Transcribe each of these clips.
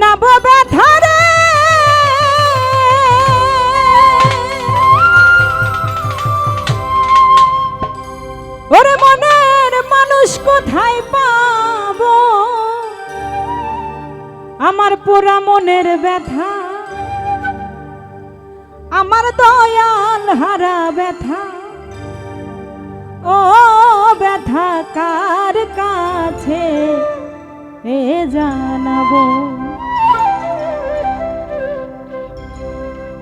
নব ব্যথারে ওরে মনের মানুষ কোথায় পাবো? আমার পোড়া মনের ব্যথা, আমার দয়াল হারা ব্যথা। ও ব্যথা কার কাছে এ জানাব?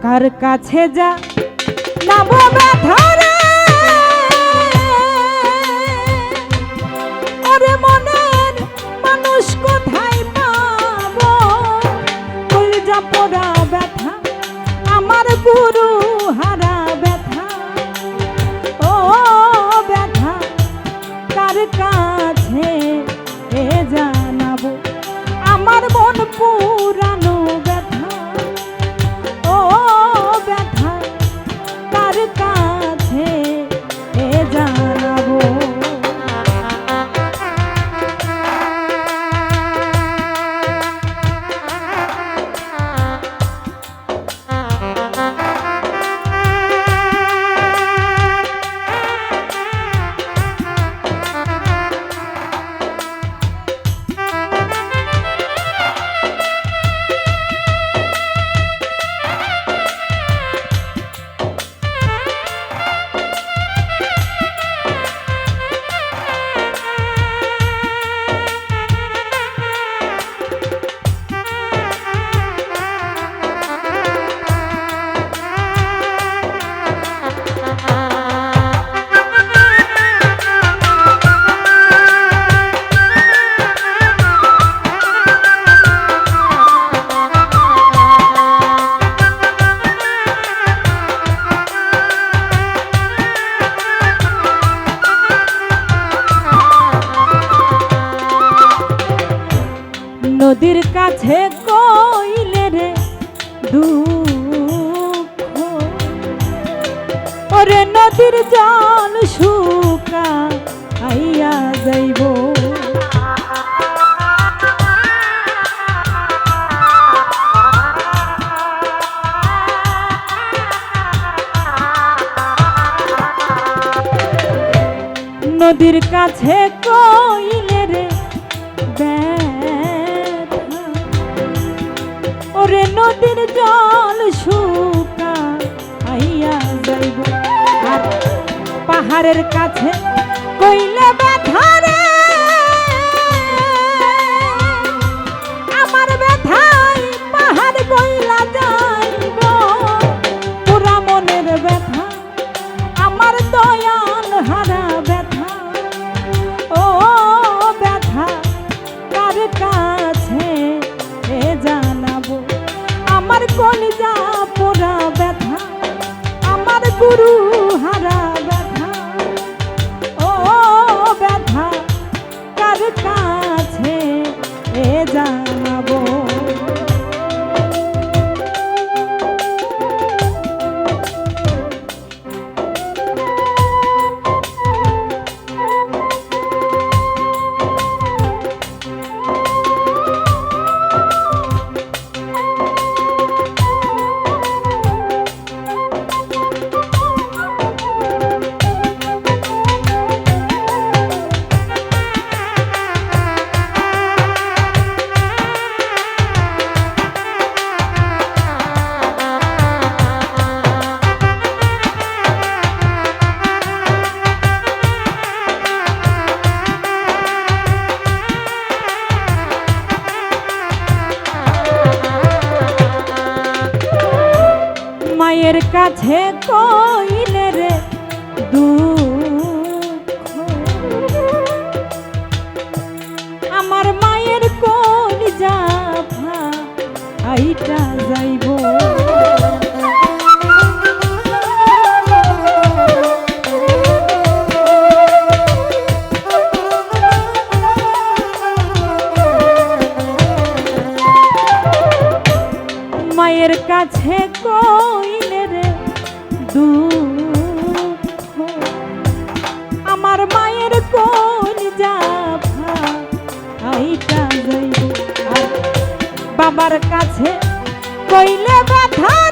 কার কাছে যা নাবো ব্যথা রে ওরে মনের মানুষ কোথায় পাবো? কলজা পোড়া ব্যথা, আমার গুরু হারা ব্যথা। ও ব্যথা, কার কাছে এ জানাব? আমার মন পুরানো ওরে নদীর জল শুকা, আইয়া যাইব। নদীর কাছে কইলে রে ওরে নদীর জল শুকা, আইয়া যাইব। পাহাড়ের কাছে কইলে ব্যথা মায়ের কাছে কইলে রে দুঃখ। আমার মায়ের কোন যাভা আইটা যাইব। আর কাছে কইলে ব্যথা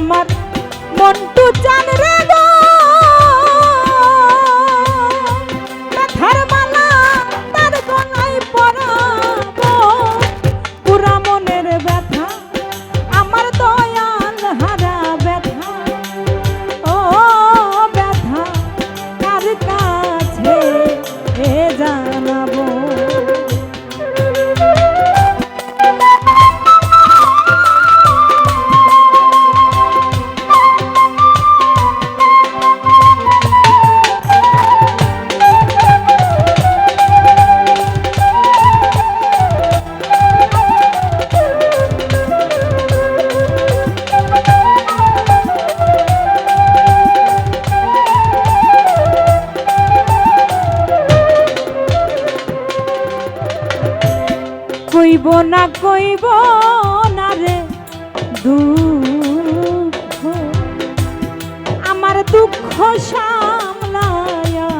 আমার মন্টু চান না কইব না রে দুঃখ। আমার দুঃখ সামলায়া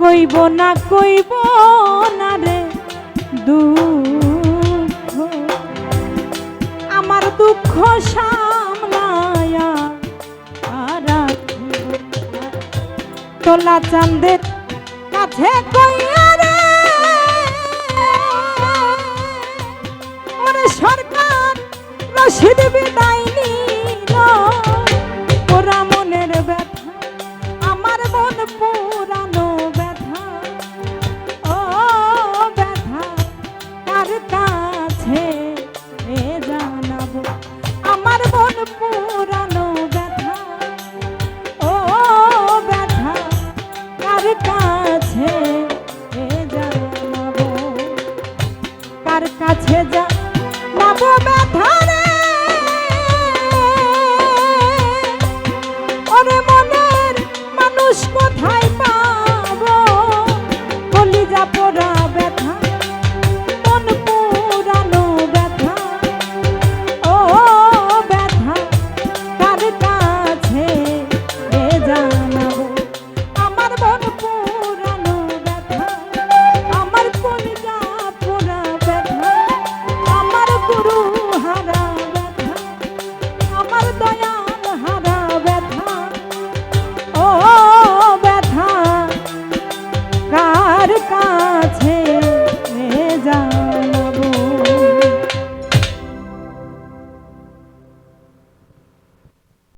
কইব না কইব না রে দুঃখ, আমার দুঃখ সামলায়া তোলা চান্দের কাছে কইয়া রে সরকার, রশিদ বিদায় নিল। ওরা মনের ব্যথা, আমার মন